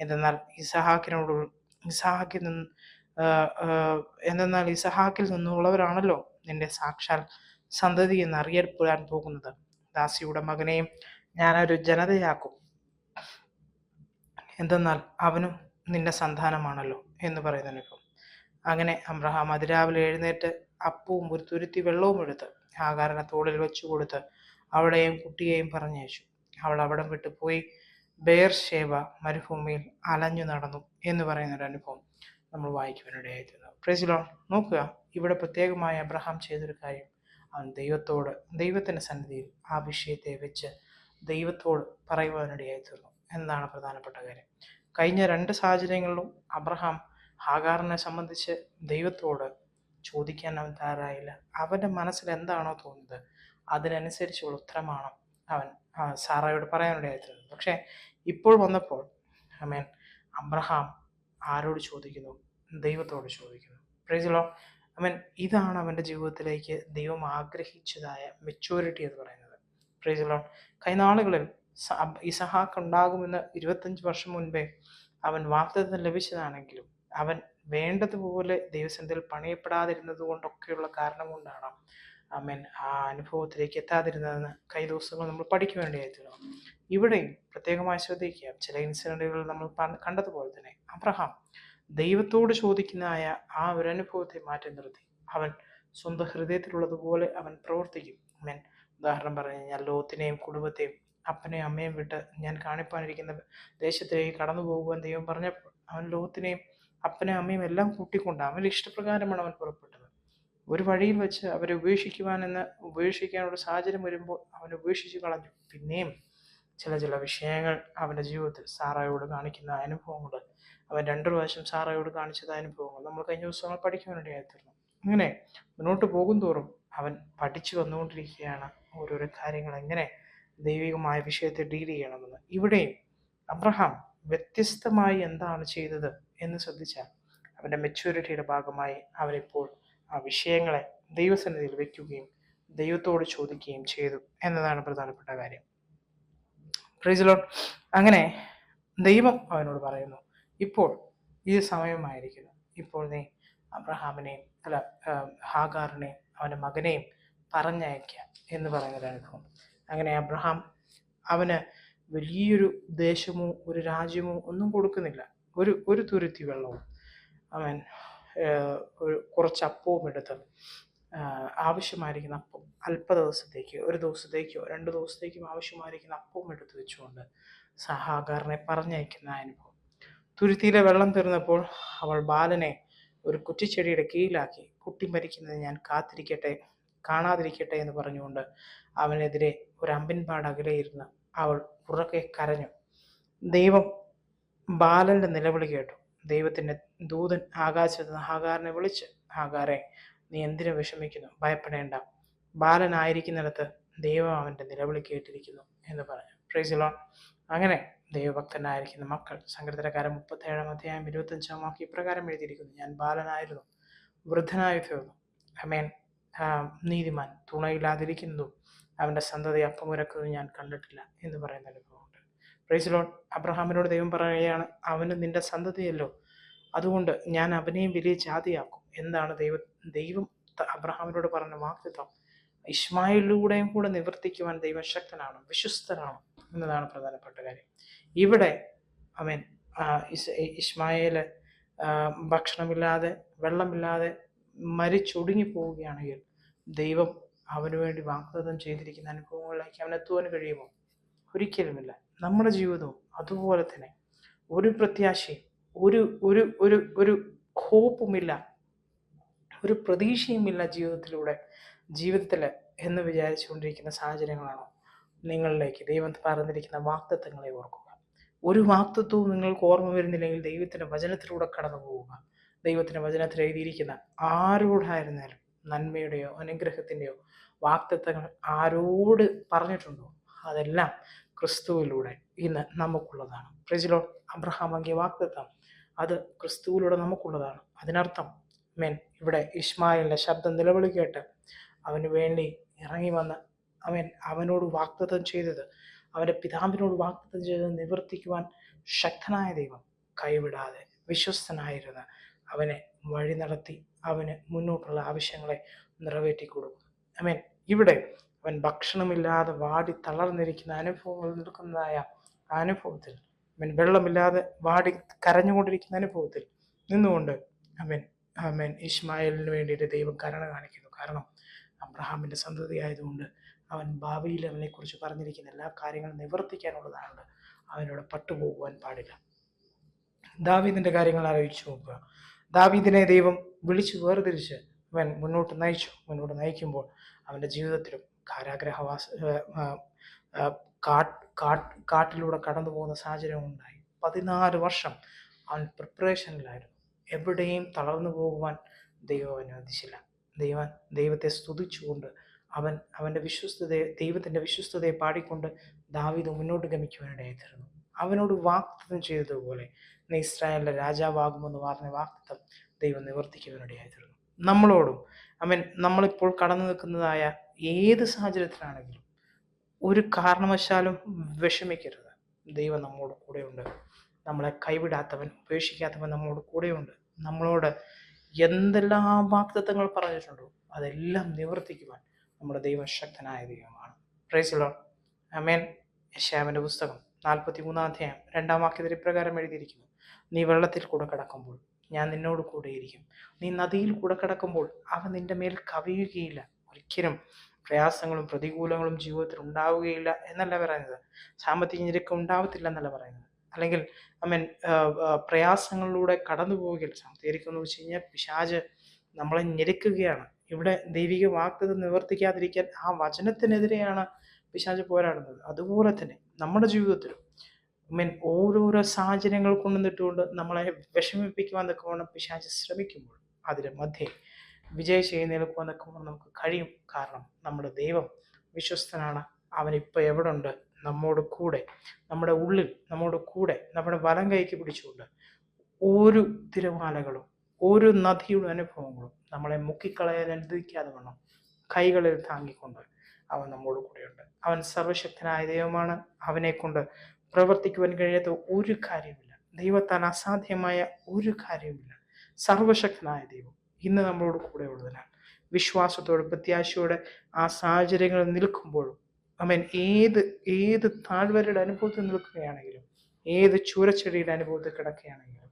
എന്തെന്നാൽ ഇസഹാക്കിനോട് ഇസഹാക്കിൽ നിന്ന് എന്തെന്നാൽ ഇസഹാക്കിൽ നിന്നുള്ളവരാണല്ലോ നിന്റെ സാക്ഷാൽ സന്തതി എന്ന് അറിയപ്പെടാൻ പോകുന്നത്. ദാസിയുടെ മകനെയും ഞാനൊരു ജനതയാക്കും. എന്തെന്നാൽ അവനും നിന്റെ സന്താനമാണല്ലോ എന്ന് പറയുന്ന അനുഭവം. അങ്ങനെ അബ്രഹാം അതിരാവിലെ എഴുന്നേറ്റ് അപ്പവും ഒരു തുരുത്തി വെള്ളവും എടുത്ത് ആകാരനെ തോളിൽ വെച്ചു കൊടുത്ത് അവളെയും കുട്ടിയെയും പറഞ്ഞയച്ചു. അവൾ അവിടം വിട്ടു പോയി. ബേർ ഷേവ മരുഭൂമിയിൽ അലഞ്ഞു നടന്നു എന്ന് പറയുന്ന ഒരു അനുഭവം നമ്മൾ വായിക്കുവാനിടയായിരുന്നു പ്രേസിലോ നോക്കുക ഇവിടെ പ്രത്യേകമായി അബ്രഹാം ചെയ്തൊരു കാര്യം. അവൻ ദൈവത്തോട് ദൈവത്തിന്റെ സന്നിധിയിൽ ആ വിഷയത്തെ വെച്ച് ദൈവത്തോട് പറയുവാനിടയായി തീർന്നു എന്നതാണ് പ്രധാനപ്പെട്ട കാര്യം? കഴിഞ്ഞ രണ്ട് സാഹചര്യങ്ങളിലും അബ്രഹാം ഹാഗാറിനെ സംബന്ധിച്ച് ദൈവത്തോട് ചോദിക്കാൻ അവൻ തയ്യാറായില്ല. അവന്റെ മനസ്സിൽ എന്താണോ തോന്നുന്നത് അതിനനുസരിച്ചുള്ള ഉത്തരമാണ് അവൻ സാറായോട് പറയാനിടയായിരുന്നത് പക്ഷേ ഇപ്പോൾ വന്നപ്പോൾ അമേൻ അബ്രഹാം ആരോട് ചോദിക്കുന്നു? ദൈവത്തോട് ചോദിക്കുന്നു. പ്രൈസലോ മീൻ ഇതാണ് അവന്റെ ജീവിതത്തിലേക്ക് ദൈവം ആഗ്രഹിച്ചതായ മെച്ചൂരിറ്റി എന്ന് പറയുന്നത്. പ്രൈസലോ കൈനാളുകളിൽ ഇസഹാക്ക് ഉണ്ടാകുമെന്ന് ഇരുപത്തഞ്ച് വർഷം മുൻപേ അവൻ വാഗ്ദത്തം ലഭിച്ചതാണെങ്കിലും അവൻ വേണ്ടതുപോലെ ദൈവസന്ധയിൽ പണിയപ്പെടാതിരുന്നത് കൊണ്ടൊക്കെയുള്ള കാരണം കൊണ്ടാണ് അമ്മൻ ആ അനുഭവത്തിലേക്ക് എത്താതിരുന്നതെന്ന് കൈ ദിവസങ്ങൾ നമ്മൾ പഠിക്കുവേണ്ടിയായിരുന്നു. ഇവിടെയും പ്രത്യേകമായി ശ്രദ്ധിക്കുക. ചില ഇൻസിഡന്റുകൾ നമ്മൾ കണ്ടതുപോലെ തന്നെ അബ്രഹാം ദൈവത്തോട് ചോദിക്കുന്നതായ ആ ഒരു അനുഭവത്തെ മാറ്റി നിർത്തി. അവൻ സ്വന്തം ഹൃദയത്തിലുള്ളതുപോലെ അവൻ പ്രവർത്തിക്കും. അമ്മൻ ഉദാഹരണം പറഞ്ഞു കഴിഞ്ഞാൽ ലോത്തിനെയും കുടുംബത്തെയും അപ്പനെയും അമ്മയും വിട്ട് ഞാൻ കാണിപ്പാനിരിക്കുന്ന ദേശത്തിലേക്ക് കടന്നു പോകുവാൻ ദൈവം പറഞ്ഞപ്പോൾ അവൻ ലോത്തിനെയും അപ്പനെയും അമ്മയും എല്ലാം കൂട്ടിക്കൊണ്ട് അവന്റെ ഇഷ്ടപ്രകാരമാണ് അവൻ പുറപ്പെട്ടത്. ഒരു വഴിയിൽ വെച്ച് അവരെ ഉപേക്ഷിക്കുവാനെന്ന് ഉപേക്ഷിക്കാനുള്ള സാഹചര്യം വരുമ്പോൾ അവൻ ഉപേക്ഷിച്ച് കളഞ്ഞു. പിന്നെയും ചില ചില വിഷയങ്ങൾ അവന്റെ ജീവിതത്തിൽ സാറായോട് കാണിക്കുന്ന അനുഭവങ്ങൾ. അവൻ രണ്ടു പ്രാവശ്യം സാറായോട് കാണിച്ചത് അനുഭവങ്ങൾ. നമ്മൾ കഴിഞ്ഞ ദിവസങ്ങൾ പഠിക്കുവാനിടയായിത്തീർന്നു അങ്ങനെ മുന്നോട്ട് പോകും തോറും അവൻ പഠിച്ചു വന്നുകൊണ്ടിരിക്കുകയാണ് ഓരോരോ കാര്യങ്ങൾ. എങ്ങനെ ദൈവികമായ വിഷയത്തെ ഡീൽ ചെയ്യണമെന്ന്. ഇവിടെയും അബ്രഹാം വ്യത്യസ്തമായി എന്താണ് ചെയ്തത്? എന്ന് ശ്രദ്ധിച്ചാൽ അവന്റെ മെച്യൂരിറ്റിയുടെ ഭാഗമായി അവനിപ്പോൾ ആ വിഷയങ്ങളെ ദൈവസന്നിധിയിൽ വയ്ക്കുകയും ദൈവത്തോട് ചോദിക്കുകയും ചെയ്തു എന്നതാണ് പ്രധാനപ്പെട്ട കാര്യം. പ്രീസിലോൺ അങ്ങനെ ദൈവം അവനോട് പറയുന്നു ഇപ്പോൾ ഈ സമയമായിരിക്കുന്നു. ഇപ്പോൾ നീ അബ്രഹാമിനെയും അല്ല ഹാഗാറിനെയും അവന്റെ മകനെയും പറഞ്ഞയക്കുക എന്ന് പറയുന്ന അനുഭവം. അങ്ങനെ അബ്രഹാം അവന് വലിയൊരു ദേശമോ ഒരു രാജ്യമോ ഒന്നും കൊടുക്കുന്നില്ല. ഒരു ഒരു തുരുത്തി വെള്ളവും. അവൻ ഒരു കുറച്ച് അപ്പവും എടുത്ത് ആവശ്യമായിരിക്കുന്ന അപ്പം അല്പ ദിവസത്തേക്ക് ഒരു ദിവസത്തേക്കോ രണ്ട് ദിവസത്തേക്കും ആവശ്യമായിരിക്കുന്ന അപ്പവും എടുത്തു വെച്ചുകൊണ്ട് സഹാകാരനെ പറഞ്ഞയക്കുന്ന അനുഭവം. തുരുത്തിയിലെ വെള്ളം തീർന്നപ്പോൾ അവൾ ബാലനെ ഒരു കുറ്റിച്ചെടിയുടെ കീഴിലാക്കി കുട്ടി മരിക്കുന്നത് ഞാൻ കാത്തിരിക്കട്ടെ കാണാതിരിക്കട്ടെ എന്ന് പറഞ്ഞുകൊണ്ട് അവനെതിരെ ഒരു അമ്പിൻപാട് അകലെ ഇരുന്ന് അവൾ ഉറക്കെ കരഞ്ഞു. ദൈവം ബാലന്റെ നിലവിളി കേട്ടു. ദൈവത്തിന്റെ ദൂതൻ ആകാശത്ത് ഹാഗാറിനെ വിളിച്ച് ഹാഗാറെ നീ എന്തിനു വിഷമിക്കുന്നു? ഭയപ്പെടേണ്ട. ബാലനായിരിക്കുന്നിടത്ത് ദൈവം അവന്റെ നിലവിളി കേട്ടിരിക്കുന്നു എന്ന് പറഞ്ഞു. പ്രൈസിലോൺ അങ്ങനെ ദൈവഭക്തനായിരിക്കുന്ന മക്കൾ സങ്കീർത്തനക്കാരൻ മുപ്പത്തേഴാം അധ്യായം ഇരുപത്തഞ്ചാം വാക്കി ഇപ്രകാരം എഴുതിയിരിക്കുന്നു. ഞാൻ ബാലനായിരുന്നു വൃദ്ധനായി തീർന്നു. അമേൻ നീതിമാൻ തുണയില്ലാതിരിക്കുന്നതും അവന്റെ സന്തതി അപ്പമുരക്കുന്നതും ഞാൻ കണ്ടിട്ടില്ല എന്ന് പറയുന്ന അനുഭവമുണ്ട് പ്രൈസിലോൺ അബ്രഹാമിനോട് ദൈവം പറയുകയാണ് അവന് നിന്റെ സന്തതിയല്ലോ. അതുകൊണ്ട് ഞാൻ അവനെയും വലിയ ജാതിയാക്കും. എന്താണ് ദൈവ ദൈവം അബ്രഹാമിനോട് പറഞ്ഞ വാക്തത്വം ഇസ്മായിലൂടെയും കൂടെ നിവർത്തിക്കുവാൻ ദൈവശക്തനാണ് വിശ്വസ്തനാണ് എന്നതാണ് പ്രധാനപ്പെട്ട കാര്യം. ഇവിടെ അവൻ ഇസ്മായിൽ ഭക്ഷണമില്ലാതെ വെള്ളമില്ലാതെ മരിച്ചൊടുങ്ങി പോവുകയാണെങ്കിൽ ദൈവം അവന് വേണ്ടി വാഗ്ദത്തം ചെയ്തിരിക്കുന്ന അനുഭവങ്ങളിലേക്ക് അവനെത്തുവാൻ കഴിയുമോ? ഒരിക്കലുമില്ല. നമ്മുടെ ജീവിതവും അതുപോലെ തന്നെ ഒരു പ്രത്യാശയും ഒരു ഒരു ഒരു ഒരു ഹോപ്പുമില്ല ഒരു പ്രതീക്ഷയുമില്ല ജീവിതത്തിലൂടെ ജീവിതത്തിൽ എന്ന് വിചാരിച്ചുകൊണ്ടിരിക്കുന്ന സാഹചര്യങ്ങളാണോ നിങ്ങളിലേക്ക് ദൈവം പറഞ്ഞിരിക്കുന്ന വാക്തത്വങ്ങളെ ഓർക്കുക. ഒരു വാക്തത്വവും നിങ്ങൾക്ക് ഓർമ്മ വരുന്നില്ലെങ്കിൽ ദൈവത്തിന്റെ വചനത്തിലൂടെ കടന്നു പോവുക ദൈവത്തിന്റെ വചനത്തിൽ എഴുതിയിരിക്കുന്ന ആരോടായിരുന്നാലും നന്മയുടെയോ അനുഗ്രഹത്തിന്റെയോ വാക്തത്വങ്ങൾ ആരോട് പറഞ്ഞിട്ടുണ്ടോ? അതെല്ലാം ക്രിസ്തുവിലൂടെ ഇന്ന് നമുക്കുള്ളതാണ്. പ്രജിലോ അബ്രഹാം വാങ്ങിയ വാക്തത്വം അത് ക്രിസ്തുവിലൂടെ നമുക്കുള്ളതാണ്. അതിനർത്ഥം മെൻ ഇവിടെ ഇസ്മായിലിന്റെ ശബ്ദം നിലവിളി കേട്ട് അവന് വേണ്ടി ഇറങ്ങി വന്ന് അവൻ അവനോട് വാക്തത്വം ചെയ്തത് അവന്റെ പിതാവിനോട് വാക്തത്വം ചെയ്തത് നിവർത്തിക്കുവാൻ ശക്തനായ ദൈവം കൈവിടാതെ വിശ്വസ്തനായിരുന്ന അവനെ വഴി നടത്തി അവന് മുന്നോട്ടുള്ള ആവശ്യങ്ങളെ നിറവേറ്റി കൊടുക്കും ഐ മീൻ ഇവിടെ അവൻ ഭക്ഷണമില്ലാതെ വാടി തളർന്നിരിക്കുന്ന അനുഭവങ്ങൾ നിൽക്കുന്നതായ അനുഭവത്തിൽ അവൻ വെള്ളമില്ലാതെ വാടി കരഞ്ഞുകൊണ്ടിരിക്കുന്ന അനുഭവത്തിൽ നിന്നുകൊണ്ട് അവൻ അവൻ ഇസ്മായിലിന് വേണ്ടിയിട്ട് ദൈവം കരുണ കാണിക്കുന്നു. കാരണം അബ്രഹാമിന്റെ സന്തതി ആയതുകൊണ്ട് അവൻ ഭാവിയിൽ അവനെക്കുറിച്ച് പറഞ്ഞിരിക്കുന്ന എല്ലാ കാര്യങ്ങളും നിവർത്തിക്കാനുള്ളതാണ് അവനോട് പട്ടുപോകുവാൻ പാടില്ല. ദാവീദിന്റെ കാര്യങ്ങൾ ആലോചിച്ച് നോക്കുക. ദാവീദിനെ ദൈവം വിളിച്ചു വേർതിരിച്ച് അവൻ മുന്നോട്ട് നയിച്ചു. മുന്നോട്ട് നയിക്കുമ്പോൾ അവന്റെ ജീവിതത്തിലും കാരാഗ്രഹവാസ കാട്ടിലൂടെ കടന്നു പോകുന്ന സാഹചര്യം ഉണ്ടായി. പതിനാല് വർഷം അവൻ പ്രിപ്പറേഷനിലായിരുന്നു എവിടെയും തളർന്നു പോകുവാൻ ദൈവം അനുവദിച്ചില്ല ദൈവം ദൈവത്തെ സ്തുതിച്ചുകൊണ്ട് അവൻ അവന്റെ വിശ്വസ്തതയെ ദൈവത്തിന്റെ വിശ്വസ്തതയെ പാടിക്കൊണ്ട് ദാവീദ് മുന്നോട്ട് ഗമിക്കുവാനിടയായി അവനോട് വാക്തത്വം ചെയ്തതുപോലെ നീ ഇസ്രായേലിന്റെ രാജാവാകുമെന്ന് പറഞ്ഞ വാക്തത്വം ദൈവം നിവർത്തിക്കുവാനിടയായി തീർന്നു. നമ്മളോടും അവൻ നമ്മളിപ്പോൾ കടന്നു നിൽക്കുന്നതായ ഏത് സാഹചര്യത്തിലാണെങ്കിലും ഒരു കാരണവശാലും വിഷമിക്കരുത്. ദൈവം നമ്മോട് കൂടെയുണ്ട്. നമ്മളെ കൈവിടാത്തവൻ ഉപേക്ഷിക്കാത്തവൻ നമ്മോട് കൂടെയുണ്ട്. നമ്മളോട് എന്തെല്ലാം വാക്തത്വങ്ങൾ പറഞ്ഞിട്ടുണ്ടോ അതെല്ലാം നിവർത്തിക്കുവാൻ നമ്മുടെ ദൈവം ശക്തനായ ദൈവമാണ്. പ്രൈസിലോ അമേൻ യശാമിന്റെ പുസ്തകം നാൽപ്പത്തി മൂന്നാം അധ്യായം രണ്ടാം വാക്യത്തിൽ ഇപ്രകാരം എഴുതിയിരിക്കുന്നു. നീ വെള്ളത്തിൽ കൂടെ കിടക്കുമ്പോൾ ഞാൻ നിന്നോട് കൂടെയിരിക്കും നീ നദിയിൽ കൂടെ കിടക്കുമ്പോൾ അവ നിന്റെ മേൽ കവിയുകയില്ല. ഒരിക്കലും പ്രയാസങ്ങളും പ്രതികൂലങ്ങളും ജീവിതത്തിൽ ഉണ്ടാവുകയില്ല എന്നല്ല പറയുന്നത്. സാമ്പത്തിക ഞെരുക്കം ഉണ്ടാവത്തില്ല എന്നല്ല പറയുന്നത്. അല്ലെങ്കിൽ ഐ മീൻ പ്രയാസങ്ങളിലൂടെ കടന്നു പോവുകയില്ല. സാമ്പത്തികം എന്ന് വെച്ച് കഴിഞ്ഞാൽ പിശാജ് നമ്മളെ ഞെരുക്കുകയാണ്. ഇവിടെ ദൈവിക വാക്തത നിവർത്തിക്കാതിരിക്കാൻ ആ വചനത്തിനെതിരെയാണ് പിശാജ് പോരാടുന്നത്. അതുപോലെ തന്നെ നമ്മുടെ ജീവിതത്തിലും മീൻ ഓരോരോ സാഹചര്യങ്ങൾ കൊണ്ടുവന്നിട്ടുകൊണ്ട് നമ്മളെ വിഷമിപ്പിക്കുവാൻ നിൽക്കുവാണ് പിശാജ് ശ്രമിക്കുമ്പോൾ. അതിന് മധ്യേ വിജയം ചെയ്യുന്നതിലേക്ക് നിൽക്കുമ്പോൾ നമുക്ക് കഴിയും. കാരണം നമ്മുടെ ദൈവം വിശ്വസ്തനാണ്. അവൻ ഇപ്പോൾ എവിടെ ഉണ്ട് നമ്മോട് കൂടെ. നമ്മുടെ ഉള്ളിൽ നമ്മോട് കൂടെ. നമ്മുടെ വലം കൈക്ക് പിടിച്ചുകൊണ്ട് ഒരു തിരമാലകളും ഒരു നദിയുടെ അനുഭവങ്ങളും നമ്മളെ മുക്കിക്കളയാൻ അനുവദിക്കാതെ വേണം കൈകളിൽ താങ്ങിക്കൊണ്ട് അവൻ നമ്മോട് കൂടെയുണ്ട്. അവൻ സർവശക്തനായ ദൈവമാണ്. അവനെ കൊണ്ട് പ്രവർത്തിക്കുവാൻ കഴിയാത്ത ഒരു കാര്യമില്ല ദൈവത്താൽ അസാധ്യമായ ഒരു കാര്യമില്ല സർവശക്തനായ ദൈവം. ഇന്ന് നമ്മളോട് കൂടെ ഉള്ളതിനാൽ വിശ്വാസത്തോടെ പ്രത്യാശയോടെ ആ സാഹചര്യങ്ങളിൽ നിൽക്കുമ്പോഴും അമൻ ഏത് ഏത് താഴ്വരയുടെ അനുഭവത്തിൽ നിൽക്കുകയാണെങ്കിലും ഏത് ചൂരച്ചെടിയുടെ അനുഭവത്തിൽ കിടക്കുകയാണെങ്കിലും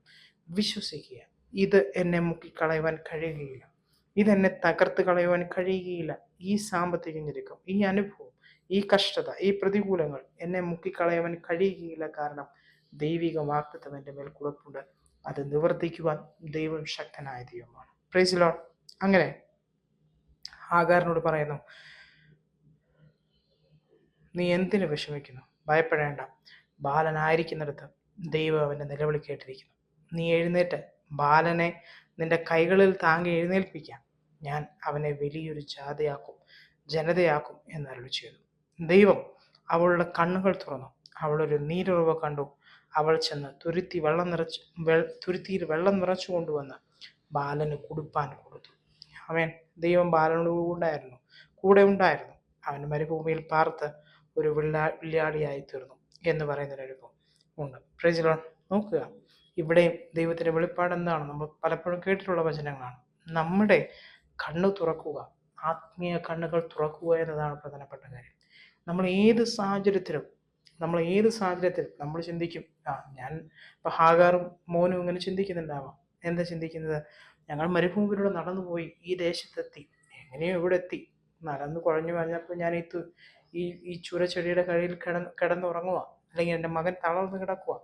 വിശ്വസിക്കുക ഇത് എന്നെ മുക്കിക്കളയുവാൻ കഴിയുകയില്ല. ഇതെന്നെ തകർത്ത് കളയുവാൻ കഴിയുകയില്ല. ഈ സാമ്പത്തിക ഞെരുക്കം ഈ അനുഭവം ഈ കഷ്ടത ഈ പ്രതികൂലങ്ങൾ എന്നെ മുക്കിക്കളയുവാൻ കഴിയുകയില്ല. കാരണം ദൈവിക വാക്തത്വം എന്റെ മേൽ കുഴപ്പമുണ്ട് അത് നിവർത്തിക്കുവാൻ ദൈവം ശക്തനായ ദൈവമാണ്. പ്രൈസിലോ അങ്ങനെ ആകാരനോട് പറയുന്നു നീ എന്തിനു വിഷമിക്കുന്നു? ഭയപ്പെടേണ്ട. ബാലനായിരിക്കുന്നിടത്ത് ദൈവം അവന്റെ നിലവിളി കേട്ടിരിക്കുന്നു. നീ എഴുന്നേറ്റ് ബാലനെ നിന്റെ കൈകളിൽ താങ്ങി എഴുന്നേൽപ്പിക്കാം. ഞാൻ അവനെ വലിയൊരു ജാതയാക്കും ജനതയാക്കും എന്നരുളി ചെയ്തു. ദൈവം അവളുടെ കണ്ണുകൾ തുറന്നു. അവളൊരു നീരുറവ് കണ്ടു. അവൾ ചെന്ന് തുരുത്തി വെള്ളം നിറച്ച് തുരുത്തിയിൽ വെള്ളം നിറച്ചു കൊണ്ടുവന്ന് ബാലന് കുടുപ്പാൻ കൊടുത്തു. അവൻ ദൈവം ബാലനോട് ഉണ്ടായിരുന്നു കൂടെ ഉണ്ടായിരുന്നു. അവൻ മരുഭൂമിയിൽ പാർത്ത് ഒരു വില്ലാ വില്ലാളിയായി തീർന്നു എന്ന് പറയുന്നൊരനുഭവം ഉണ്ട്. പ്രജലോൺ നോക്കുക. ഇവിടെയും ദൈവത്തിന്റെ വെളിപ്പാട് എന്താണ്? നമ്മൾ പലപ്പോഴും കേട്ടിട്ടുള്ള വചനങ്ങളാണ്. നമ്മുടെ കണ്ണ് തുറക്കുക ആത്മീയ കണ്ണുകൾ തുറക്കുക എന്നതാണ് പ്രധാനപ്പെട്ട കാര്യം. നമ്മൾ ഏത് സാഹചര്യത്തിലും നമ്മൾ ഏത് സാഹചര്യത്തിലും നമ്മൾ ചിന്തിക്കും ആ ഞാൻ ഇപ്പം ഹാഗാറും മോനും ഇങ്ങനെ ചിന്തിക്കുന്നുണ്ടാവാം. എന്താ ചിന്തിക്കുന്നത്? ഞങ്ങൾ മരുഭൂമിയിലൂടെ നടന്നു പോയി ഈ ദേശത്തെത്തി. എങ്ങനെയോ ഇവിടെ എത്തി നടന്ന് കുഴഞ്ഞു പറഞ്ഞപ്പോൾ ഞാൻ ഈ ഈ ഈ ചുരച്ചെടിയുടെ കഴിയിൽ കിടന്ന് കിടന്നുറങ്ങുക അല്ലെങ്കിൽ എന്റെ മകൻ തളർന്ന് കിടക്കുക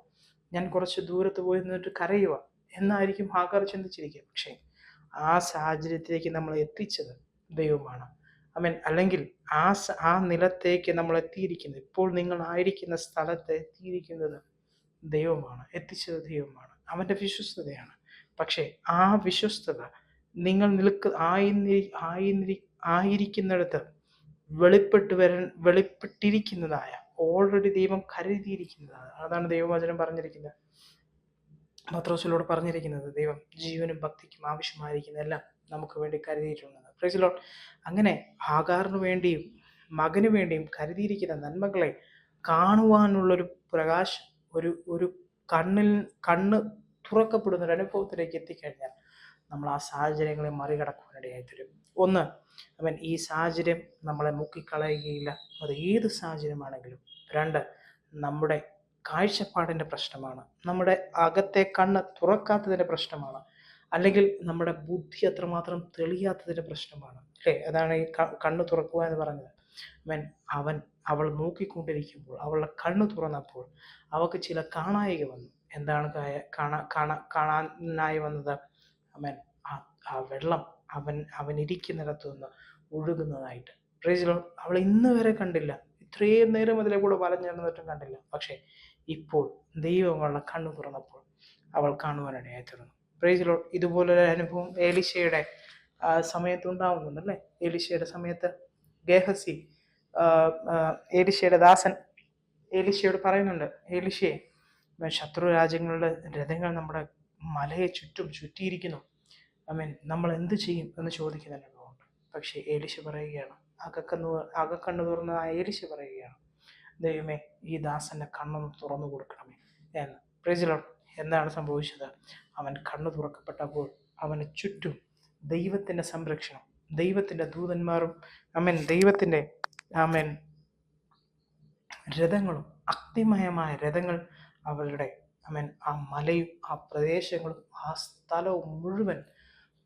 ഞാൻ കുറച്ച് ദൂരത്ത് പോയി നിന്നിട്ട് കരയുക എന്നായിരിക്കും ഹാഗാർ ചിന്തിച്ചിരിക്കുക. പക്ഷേ ആ സാഹചര്യത്തിലേക്ക് നമ്മൾ എത്തിച്ചത് ദൈവമാണ്. അമീൻ അല്ലെങ്കിൽ ആ ആ നിലത്തേക്ക് നമ്മൾ എത്തിയിരിക്കുന്നത് ഇപ്പോൾ നിങ്ങൾ ആയിരിക്കുന്ന സ്ഥലത്ത് എത്തിയിരിക്കുന്നത് ദൈവമാണ്. എത്തിച്ചത് ദൈവമാണ്. അവന്റെ വിശ്വസ്തതയാണ്. പക്ഷേ ആ വിശ്വസ്തത നിങ്ങൾ നിൽക്ക് ആയിരി ആയിരി ആയിരിക്കുന്നിടത്ത് വെളിപ്പെട്ട് വരാൻ വെളിപ്പെട്ടിരിക്കുന്നതായ ഓൾറെഡി ദൈവം കരുതിയിരിക്കുന്നതാണ്. അതാണ് ദൈവവചനം പറഞ്ഞിരിക്കുന്നത്. പത്രോസിലൂടെ പറഞ്ഞിരിക്കുന്നത് ദൈവം ജീവനും ഭക്തിക്കും ആവശ്യമായിരിക്കുന്ന എല്ലാം നമുക്ക് വേണ്ടി കരുതിയിട്ടുള്ളത് പ്രൈസിലോ അങ്ങനെ ആകാറിന് വേണ്ടിയും മകന് വേണ്ടിയും കരുതിയിരിക്കുന്ന നന്മകളെ കാണുവാനുള്ളൊരു പ്രകാശം ഒരു ഒരു കണ്ണിൽ കണ്ണ് തുറക്കപ്പെടുന്ന ഒരു അനുഭവത്തിലേക്ക് എത്തിക്കഴിഞ്ഞാൽ നമ്മൾ ആ സാഹചര്യങ്ങളെ മറികടക്കുവാനിടയായി തരും ഒന്ന് അവൻ ഈ സാഹചര്യം നമ്മളെ മുക്കിക്കളയുകയില്ല. അത് ഏത് സാഹചര്യമാണെങ്കിലും. രണ്ട് നമ്മുടെ കാഴ്ചപ്പാടിന്റെ പ്രശ്നമാണ്. നമ്മുടെ അകത്തെ കണ്ണ് തുറക്കാത്തതിന്റെ പ്രശ്നമാണ്. അല്ലെങ്കിൽ നമ്മുടെ ബുദ്ധി അത്രമാത്രം തെളിയാത്തതിന്റെ പ്രശ്നമാണ്. അല്ലേ? അതാണ് ഈ കണ്ണ് തുറക്കുക എന്ന് പറഞ്ഞത്. അവൻ അവൻ അവൾ നോക്കിക്കൊണ്ടിരിക്കുമ്പോൾ അവളുടെ കണ്ണ് തുറന്നപ്പോൾ അവൾക്ക് ചില കാണായിക വന്നു. എന്താണ് കാണ കാണ കാണാനായി വന്നത്? അവൻ ആ വെള്ളം അവൻ അവൻ ഇരിക്കുന്നിടത്തു നിന്ന് ഒഴുകുന്നതായിട്ട്. പ്രൈസിലോ അവൾ ഇന്ന് വരെ കണ്ടില്ല. ഇത്രയും നേരം അതിലെ കൂടെ വലഞ്ഞിടന്നിട്ടും കണ്ടില്ല. പക്ഷേ ഇപ്പോൾ ദൈവം കണ്ണു തുറന്നപ്പോൾ അവൾ കാണുവാനിടയായി തീർന്നു പ്രൈസിലോ ഇതുപോലൊരു അനുഭവം ഏലിശയുടെ സമയത്ത് അല്ലേ ഏലിശയുടെ സമയത്ത് ഗേഹസി ഏലിശയുടെ ദാസൻ ഏലിശയോട് പറയുന്നുണ്ട് ഏലിശയെ ശത്രു രാജ്യങ്ങളുടെ രഥങ്ങൾ നമ്മുടെ മലയെ ചുറ്റും ചുറ്റിയിരിക്കുന്നു. ഐ മീൻ നമ്മൾ എന്ത് ചെയ്യും എന്ന് ചോദിക്കുന്ന അനുഭവമുണ്ട്. പക്ഷേ ഏലിശ പറയുകയാണ് അകക്കണ്ണു അകക്കണ്ണു തുറന്ന ഏലിശ പറയുകയാണ് ദൈവമേ ഈ ദാസന്റെ കണ്ണൊന്ന് തുറന്നു കൊടുക്കണമേ എന്ന്. പ്രജലം എന്താണ് സംഭവിച്ചത്? അവൻ കണ്ണു തുറക്കപ്പെട്ടപ്പോൾ അവന് ചുറ്റും ദൈവത്തിന്റെ സംരക്ഷണം ദൈവത്തിന്റെ ദൂതന്മാരും അമൻ ദൈവത്തിന്റെ അമൻ രഥങ്ങളും അക്തിമയമായ രഥങ്ങൾ അവരുടെ മീൻ ആ മലയും ആ പ്രദേശങ്ങളും ആ സ്ഥലവും മുഴുവൻ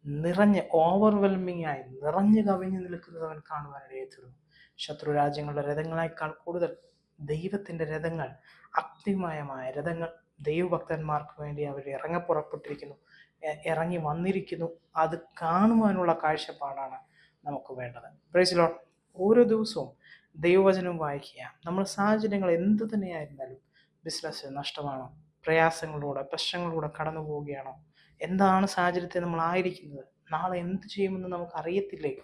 നിറഞ്ഞ് ഓവർവെൽമിംഗ് ആയി നിറഞ്ഞു കവിഞ്ഞു നിൽക്കുന്നത് അവൻ കാണുവാനിടയെ തീർന്നു ശത്രു രാജ്യങ്ങളുടെ രഥങ്ങളേക്കാൾ കൂടുതൽ ദൈവത്തിന്റെ രഥങ്ങൾ അക്തിമയമായ രഥങ്ങൾ ദൈവഭക്തന്മാർക്ക് വേണ്ടി അവർ ഇറങ്ങപ്പുറപ്പെട്ടിരിക്കുന്നു. ഇറങ്ങി വന്നിരിക്കുന്നു. അത് കാണുവാനുള്ള കാഴ്ചപ്പാടാണ് നമുക്ക് വേണ്ടത്. പ്രൈസിലോ ഓരോ ദിവസവും ദൈവവചനം വായിക്കുക. നമ്മൾ സാഹചര്യങ്ങൾ എന്തു തന്നെയായിരുന്നാലും ബിസിനസ് നഷ്ടമാണോ? പ്രയാസങ്ങളിലൂടെ പ്രശ്നങ്ങളിലൂടെ കടന്നു പോവുകയാണോ? എന്താണ് സാഹചര്യത്തിൽ നമ്മൾ ആയിരിക്കുന്നത്? നാളെ എന്ത് ചെയ്യുമെന്ന് നമുക്ക് അറിയത്തില്ലേ?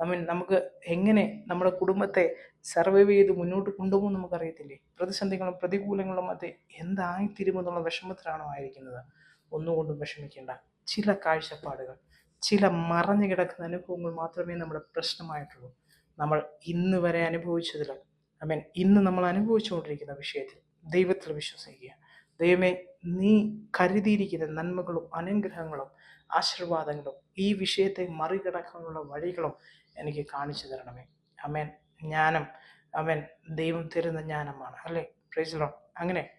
നമ്മൾ നമുക്ക് എങ്ങനെ നമ്മുടെ കുടുംബത്തെ സർവൈവ് ചെയ്ത് മുന്നോട്ട് കൊണ്ടുപോകും നമുക്കറിയത്തില്ലേ പ്രതിസന്ധികളും പ്രതികൂലങ്ങളും അത് എന്തായിത്തീരുമെന്നുള്ള വിഷമത്തിലാണോ ആയിരിക്കുന്നത്? ഒന്നുകൊണ്ടും വിഷമിക്കേണ്ട. ചില കാഴ്ചപ്പാടുകൾ ചില മറഞ്ഞു കിടക്കുന്ന അനുഭവങ്ങൾ മാത്രമേ നമ്മുടെ പ്രശ്നമായിട്ടുള്ളൂ. നമ്മൾ ഇന്ന് വരെ അനുഭവിച്ചതിൽ ഐ മീൻ ഇന്ന് നമ്മൾ അനുഭവിച്ചുകൊണ്ടിരിക്കുന്ന വിഷയത്തിൽ ദൈവത്തിൽ വിശ്വസിക്കുക. ദൈവമേ നീ കരുതിയിരിക്കുന്ന നന്മകളും അനുഗ്രഹങ്ങളും ആശീർവാദങ്ങളും ഈ വിഷയത്തെ മറികടക്കാനുള്ള വഴികളും എനിക്ക് കാണിച്ചു തരണമേ. അമേൻ ജ്ഞാനം. അമേൻ ദൈവം തരുന്ന ജ്ഞാനമാണ്. അല്ലേ? പ്രൈസിലോ അങ്ങനെ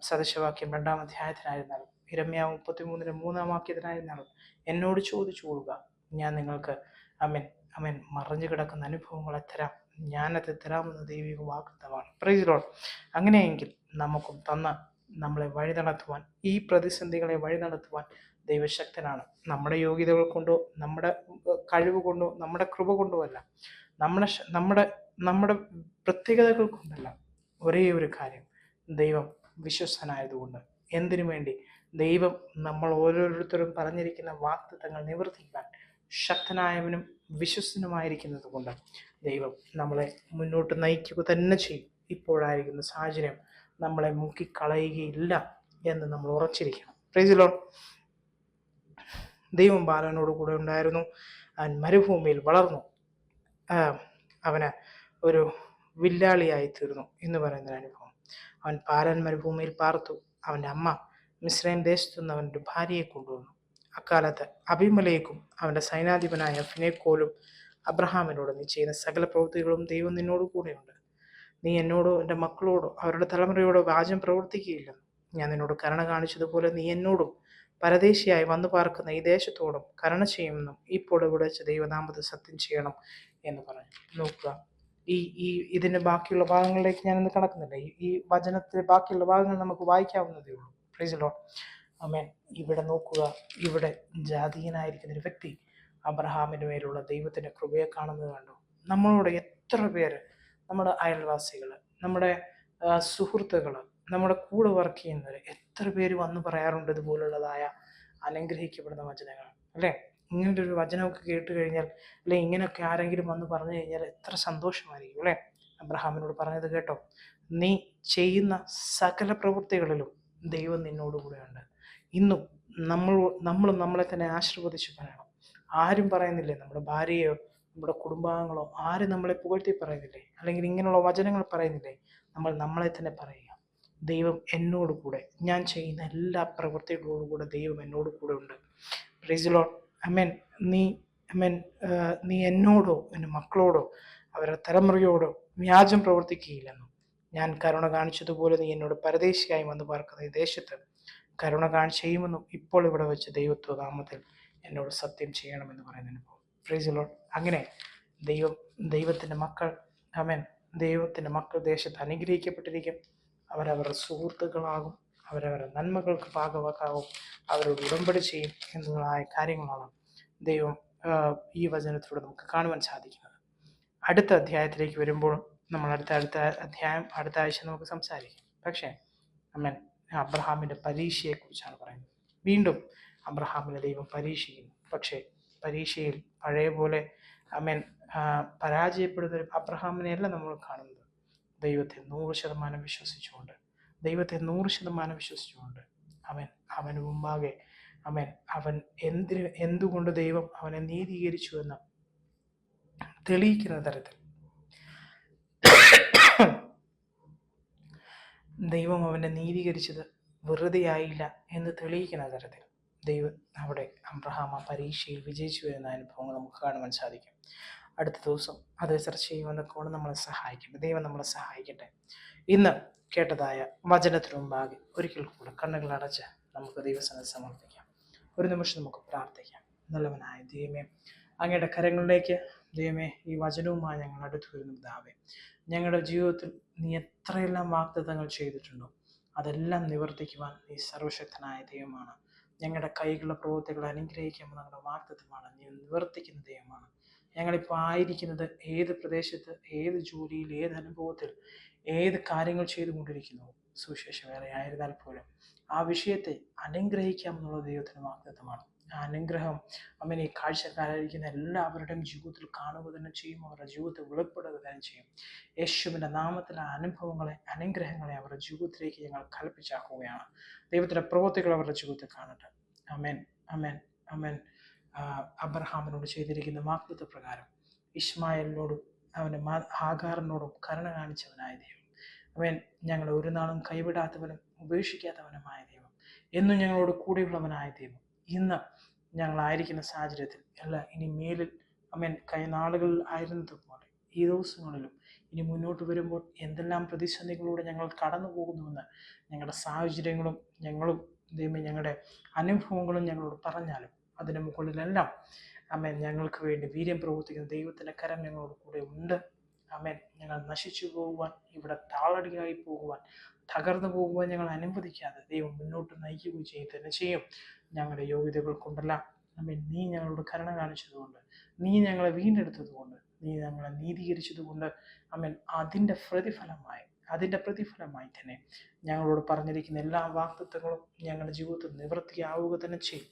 സദശവാക്യം രണ്ടാം അധ്യായത്തിനായിരുന്നാലും ഇരമ്യ മുപ്പത്തിമൂന്നിന് മൂന്നാം വാക്യത്തിനായിരുന്നാലും എന്നോട് ചോദിച്ചു കൊള്ളുക. ഞാൻ നിങ്ങൾക്ക് അമേൻ അമേൻ മറിഞ്ഞു കിടക്കുന്ന അനുഭവങ്ങളെ തരാം. ജ്ഞാനത്തെ തരാമെന്ന് ദൈവിക വാഗ്ദാനമാണ് പ്രൈസിലോ അങ്ങനെയെങ്കിൽ നമുക്കും തന്ന നമ്മളെ വഴി നടത്തുവാൻ ഈ പ്രതിസന്ധികളെ വഴി നടത്തുവാൻ ദൈവശക്തനാണ്. നമ്മുടെ യോഗ്യതകൾ കൊണ്ടോ നമ്മുടെ കഴിവ് കൊണ്ടോ നമ്മുടെ കൃപ കൊണ്ടോ അല്ല. നമ്മുടെ നമ്മുടെ നമ്മുടെ പ്രത്യേകതകൾ കൊണ്ടല്ല. ഒരേ ഒരു കാര്യം ദൈവം വിശ്വസ്തനായതുകൊണ്ട് എന്തിനു വേണ്ടി? ദൈവം നമ്മൾ ഓരോരുത്തരും പറഞ്ഞിരിക്കുന്ന വാക്തത്വങ്ങൾ നിവർത്തിക്കാൻ ശക്തനായവനും വിശ്വസ്തനുമായിരിക്കുന്നത് കൊണ്ട് ദൈവം നമ്മളെ മുന്നോട്ട് നയിക്കുക തന്നെ ചെയ്യും. ഇപ്പോഴായിരിക്കുന്ന സാഹചര്യം നമ്മളെ മുക്കിക്കളയുകയില്ല എന്ന് നമ്മൾ ഉറച്ചിരിക്കണം. പ്രൈസിലോ ദൈവം ബാലനോട് കൂടെ ഉണ്ടായിരുന്നു. അവൻ മരുഭൂമിയിൽ വളർന്നു. അവന് ഒരു വില്ലാളിയായി തീർന്നു എന്ന് പറയുന്നൊരു അനുഭവം. അവൻ പാരൻ മരുഭൂമിയിൽ പാർത്തു. അവന്റെ അമ്മ മിശ്രൈൻ ദേശത്തു നിന്ന് അവന്റെ ഭാര്യയെ കൊണ്ടുവന്നു. അക്കാലത്ത് അഭിമലേക്കും അവന്റെ സൈനാധിപനായ ഫിനേക്കോലും അബ്രഹാമിനോട് നീ ചെയ്യുന്ന സകല പ്രവൃത്തികളും ദൈവം നിന്നോട് കൂടെയുണ്ട്. നീ എന്നോടോ എന്റെ മക്കളോടോ അവരുടെ തലമുറയോടോ വ്യാജം പ്രവർത്തിക്കുകയില്ല. ഞാൻ നിന്നോട് കരുണ കാണിച്ചതുപോലെ നീ എന്നോടും പരദേശിയായി വന്നു പാർക്കുന്ന ഈ ദേശത്തോടും കരുണ ചെയ്യുമെന്നും ഇപ്പോൾ ഇവിടെ വെച്ച് ദൈവനാമത്തെ സത്യം ചെയ്യണം എന്ന് പറഞ്ഞു. നോക്കുക. ഈ ഈ ഇതിന്റെ ബാക്കിയുള്ള ഭാഗങ്ങളിലേക്ക് ഞാനിന്ന് കടക്കുന്നില്ല. ഈ വചനത്തിലെ ബാക്കിയുള്ള ഭാഗങ്ങൾ നമുക്ക് വായിക്കാവുന്നതേ ഉള്ളൂ. പ്ലീസ് ലോ അമേൻ ഇവിടെ നോക്കുക ഇവിടെ ജാതീയനായിരിക്കുന്ന ഒരു വ്യക്തി അബ്രഹാമിന് മേലുള്ള ദൈവത്തിന്റെ കൃപയെ കാണുന്നത് കണ്ടു. നമ്മളോട് എത്ര പേര് നമ്മുടെ അയൽവാസികൾ നമ്മുടെ സുഹൃത്തുക്കൾ നമ്മുടെ കൂടെ വർക്ക് ചെയ്യുന്നവർ എത്ര പേര് വന്ന് പറയാറുണ്ട് ഇതുപോലുള്ളതായ അനുഗ്രഹിക്കപ്പെടുന്ന വചനങ്ങൾ അല്ലേ? ഇങ്ങനത്തെ ഒരു വചനമൊക്കെ കേട്ട് കഴിഞ്ഞാൽ അല്ലെ ഇങ്ങനെയൊക്കെ ആരെങ്കിലും വന്ന് പറഞ്ഞു കഴിഞ്ഞാൽ എത്ര സന്തോഷമായിരിക്കും അല്ലേ? അബ്രഹാമിനോട് പറഞ്ഞത് കേട്ടോ നീ ചെയ്യുന്ന സകല പ്രവൃത്തികളിലും ദൈവം നിന്നോട് കൂടെയുണ്ട്. ഇന്നും നമ്മൾ നമ്മൾ നമ്മളെ തന്നെ ആശീർവദിച്ച് പറയണം. ആരും പറയുന്നില്ലേ നമ്മുടെ ഭാര്യയോ നമ്മുടെ കുടുംബാംഗങ്ങളോ ആരും നമ്മളെ പുകഴ്ത്തി പറയുന്നില്ലേ? അല്ലെങ്കിൽ ഇങ്ങനെയുള്ള വചനങ്ങൾ പറയുന്നില്ലേ? നമ്മൾ നമ്മളെ തന്നെ പറയുക. ദൈവം എന്നോട് കൂടെ ഞാൻ ചെയ്യുന്ന എല്ലാ പ്രവൃത്തികളോടും കൂടെ ദൈവം എന്നോട് കൂടെ ഉണ്ട്. ഐ അമേൻ നീ അമേൻ നീ എന്നോടോ എന്റെ മക്കളോടോ അവരുടെ തലമുറയോടോ വ്യാജം പ്രവർത്തിക്കുകയില്ലെന്നും ഞാൻ കരുണ കാണിച്ചതുപോലെ നീ എന്നോട് പരദേശിയായി വന്ന് പാർക്കുന്ന ഈ ദേശത്ത് കരുണ കാണിച്ചെയ്യുമെന്നും ഇപ്പോൾ ഇവിടെ വെച്ച് ദൈവത്വ നാമത്തിൽ എന്നോട് സത്യം ചെയ്യണമെന്ന് പറയുന്നതിന് പോകും. അങ്ങനെ ദൈവം ദൈവത്തിന്റെ മക്കൾ അമേൻ ദൈവത്തിന്റെ മക്കൾ ദേശത്ത് അനുഗ്രഹിക്കപ്പെട്ടിരിക്കും. അവരവരുടെ സുഹൃത്തുക്കളാകും. അവരവരുടെ നന്മകൾക്ക് ഭാഗവാക്കാകും അവരോട് ഉടമ്പടി ചെയ്യും എന്നതായ കാര്യങ്ങളാണ് ദൈവം ഈ വചനത്തിലൂടെ നമുക്ക് കാണുവാൻ സാധിക്കുന്നത്. അടുത്ത അധ്യായത്തിലേക്ക് വരുമ്പോൾ നമ്മൾ അടുത്ത അടുത്ത അധ്യായം അടുത്ത ആഴ്ച നമുക്ക് സംസാരിക്കും. പക്ഷേ അമ്മൻ അബ്രഹാമിന്റെ പരീക്ഷയെക്കുറിച്ചാണ് പറയുന്നത്. വീണ്ടും അബ്രഹാമിനെ ദൈവം പരീക്ഷിക്കുന്നു. പക്ഷേ പരീക്ഷയിൽ പഴയ പോലെ അമ്മൻ പരാജയപ്പെടുന്ന ഒരു അബ്രഹാമിനെയല്ല നമ്മൾ കാണുന്നത്. ദൈവത്തെ നൂറ് ശതമാനം വിശ്വസിച്ചുകൊണ്ട് ദൈവത്തെ നൂറ് ശതമാനം വിശ്വസിച്ചുകൊണ്ട് അവൻ അവന് മുമ്പാകെ അവൻ അവൻ എന്തിന് എന്തുകൊണ്ട് ദൈവം അവനെ നീതീകരിച്ചു എന്ന് തെളിയിക്കുന്ന തരത്തിൽ ദൈവം അവനെ നീതീകരിച്ചത് വെറുതെയായില്ല എന്ന് തെളിയിക്കുന്ന തരത്തിൽ ദൈവം അവിടെ അബ്രഹാം ആ പരീക്ഷയിൽ വിജയിച്ചു വരുന്ന അനുഭവങ്ങൾ നമുക്ക് കാണുവാൻ സാധിക്കും. അടുത്ത ദിവസം അത് ചർച്ച ചെയ്യുമെന്ന കൊണ്ട് നമ്മളെ സഹായിക്കട്ടെ ദൈവം നമ്മളെ സഹായിക്കട്ടെ. ഇന്ന് കേട്ടതായ വചനത്തിനു മുമ്പാകെ ഒരിക്കൽ കൂടെ കണ്ണുകൾ അടച്ച് നമുക്ക് ദൈവസന സമർപ്പിക്കാം. ഒരു നിമിഷം നമുക്ക് പ്രാർത്ഥിക്കാം. നല്ലവനായ ദൈവമേ അങ്ങയുടെ കരങ്ങളിലേക്ക് ദൈവമേ ഈ വചനവുമായി ഞങ്ങൾ അടുത്തു വരുന്ന പിതാവേ ഞങ്ങളുടെ ജീവിതത്തിൽ നീ എത്രയെല്ലാം വാഗ്ദത്തങ്ങൾ ചെയ്തിട്ടുണ്ടോ അതെല്ലാം നിവർത്തിക്കുവാൻ നീ സർവശക്തനായ ദൈവമാണ്. ഞങ്ങളുടെ കൈകളുടെ പ്രവൃത്തികൾ അനുഗ്രഹിക്കുമ്പോൾ ഞങ്ങളുടെ വാഗ്ദത്തമാണ്. നീ നിവർത്തിക്കുന്ന ദൈവമാണ്. ഞങ്ങളിപ്പോൾ ആയിരിക്കുന്നത് ഏത് പ്രദേശത്ത് ഏത് ജോലിയിൽ ഏത് അനുഭവത്തിൽ ഏത് കാര്യങ്ങൾ ചെയ്തുകൊണ്ടിരിക്കുന്നു. സുവിശേഷം വേറെ ആയിരുന്നാൽ പോലും ആ വിഷയത്തെ അനുഗ്രഹിക്കാമെന്നുള്ള ദൈവത്തിന് വാഗ്ദത്തമാണ്. അനുഗ്രഹം. അമ്മനെ ഈ കാഴ്ചക്കാരായിരിക്കുന്ന എല്ലാവരുടെയും ജീവിതത്തിൽ കാണുക തന്നെ ചെയ്യും. അവരുടെ ജീവിതത്തിൽ വെളിപ്പെടുക തന്നെ ചെയ്യും. യേശുവിന്റെ നാമത്തിലെ അനുഭവങ്ങളെ അനുഗ്രഹങ്ങളെ അവരുടെ ജീവിതത്തിലേക്ക് ഞങ്ങൾ കൽപ്പിച്ചാക്കുകയാണ്. ദൈവത്തിന്റെ പ്രവൃത്തികൾ അവരുടെ ജീവിതത്തിൽ കാണട്ടെ. അമേൻ അമേൻ അമേൻ അബ്രഹാമിനോട് ചെയ്തിരിക്കുന്ന വാക്തത്വ പ്രകാരം ഇസ്മായിലിനോടും അവന്റെ മാ ഹാഗാറിനോടും കരുണ കാണിച്ചവനായ ദൈവം. അവൻ ഞങ്ങളെ ഒരു നാളും കൈവിടാത്തവനും ഉപേക്ഷിക്കാത്തവനുമായ ദൈവം. എന്നും ഞങ്ങളോട് കൂടെയുള്ളവനായ ദൈവം. ഇന്ന് ഞങ്ങളായിരിക്കുന്ന സാഹചര്യത്തിൽ അല്ല ഇനി മേലിൽ അമ്മൻ കൈനാളുകളിൽ ആയിരുന്നത് പോലെ ഈ ദിവസങ്ങളിലും ഇനി മുന്നോട്ട് വരുമ്പോൾ എന്തെല്ലാം പ്രതിസന്ധികളിലൂടെ ഞങ്ങൾ കടന്നു പോകുന്നുവെന്ന് ഞങ്ങളുടെ സാഹചര്യങ്ങളും ഞങ്ങളും ദൈവമേ ഞങ്ങളുടെ അനുഭവങ്ങളും ഞങ്ങളോട് പറഞ്ഞാലും അതിന് മുകളിലെല്ലാം അമ്മൻ ഞങ്ങൾക്ക് വേണ്ടി വീര്യം പ്രവർത്തിക്കുന്ന ദൈവത്തിന്റെ കരം ഞങ്ങളോട് കൂടെ ഉണ്ട്. അമ്മൻ ഞങ്ങൾ നശിച്ചു പോകുവാൻ ഇവിടെ താളടിയായി പോകുവാൻ തകർന്നു പോകുവാൻ ഞങ്ങൾ അനുവദിക്കാതെ ദൈവം മുന്നോട്ട് നയിക്കുകയും ചെയ്യും തന്നെ ചെയ്യും. ഞങ്ങളുടെ യോഗ്യതകൾ കൊണ്ടല്ല നമ്മെ നീ ഞങ്ങളോട് കരുണ കാണിച്ചതുകൊണ്ട് നീ ഞങ്ങളെ വീണ്ടെടുത്തതുകൊണ്ട് നീ ഞങ്ങളെ നീതീകരിച്ചതുകൊണ്ട് അമ്മൻ അതിന്റെ പ്രതിഫലമായി അതിന്റെ പ്രതിഫലമായി തന്നെ ഞങ്ങളോട് പറഞ്ഞിരിക്കുന്ന എല്ലാ വാക്തത്വങ്ങളും ഞങ്ങളുടെ ജീവിതത്തിൽ നിവൃത്തിയാവുക തന്നെ ചെയ്യും.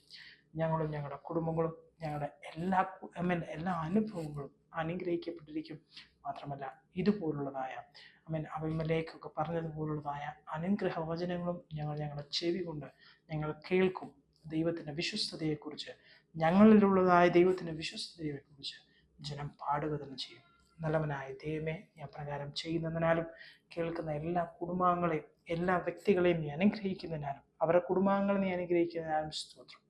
ഞങ്ങളും ഞങ്ങളുടെ കുടുംബങ്ങളും ഞങ്ങളുടെ എല്ലാ അമ്മൻ എല്ലാ അനുഭവങ്ങളും അനുഗ്രഹിക്കപ്പെട്ടിരിക്കും. മാത്രമല്ല ഇതുപോലുള്ളതായ അമ്മൻ അഭിമലേക്കൊക്കെ പറഞ്ഞതുപോലുള്ളതായ അനുഗ്രഹ വചനങ്ങളും ഞങ്ങൾ ഞങ്ങളുടെ ചെവി കൊണ്ട് ഞങ്ങൾ കേൾക്കും. ദൈവത്തിന്റെ വിശ്വസ്തതയെക്കുറിച്ച് ഞങ്ങളിലുള്ളതായ ദൈവത്തിന്റെ വിശ്വസ്തതയെക്കുറിച്ച് ജനം പാടുക തന്നെ ചെയ്യും. നല്ലവനായ ദൈവമേ ഞാൻ പ്രകാരം ചെയ്യുന്നതിനാലും കേൾക്കുന്ന എല്ലാ കുടുംബാംഗങ്ങളെയും എല്ലാ വ്യക്തികളെയും നീ അനുഗ്രഹിക്കുന്നതിനാലും അവരുടെ കുടുംബാംഗങ്ങളെ നീ അനുഗ്രഹിക്കുന്നതിനാലും സ്തോത്രം.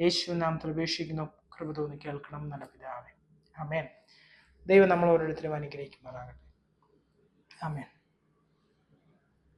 യേശു നാം പ്രവേശിക്കുന്നു കൃപ തോന്നി കേൾക്കണം. നല്ല പിതാവേ. അമേൻ ദൈവം നമ്മൾ ഓരോരുത്തരും അനുഗ്രഹിക്കുമാറാകട്ടെ അമേൻ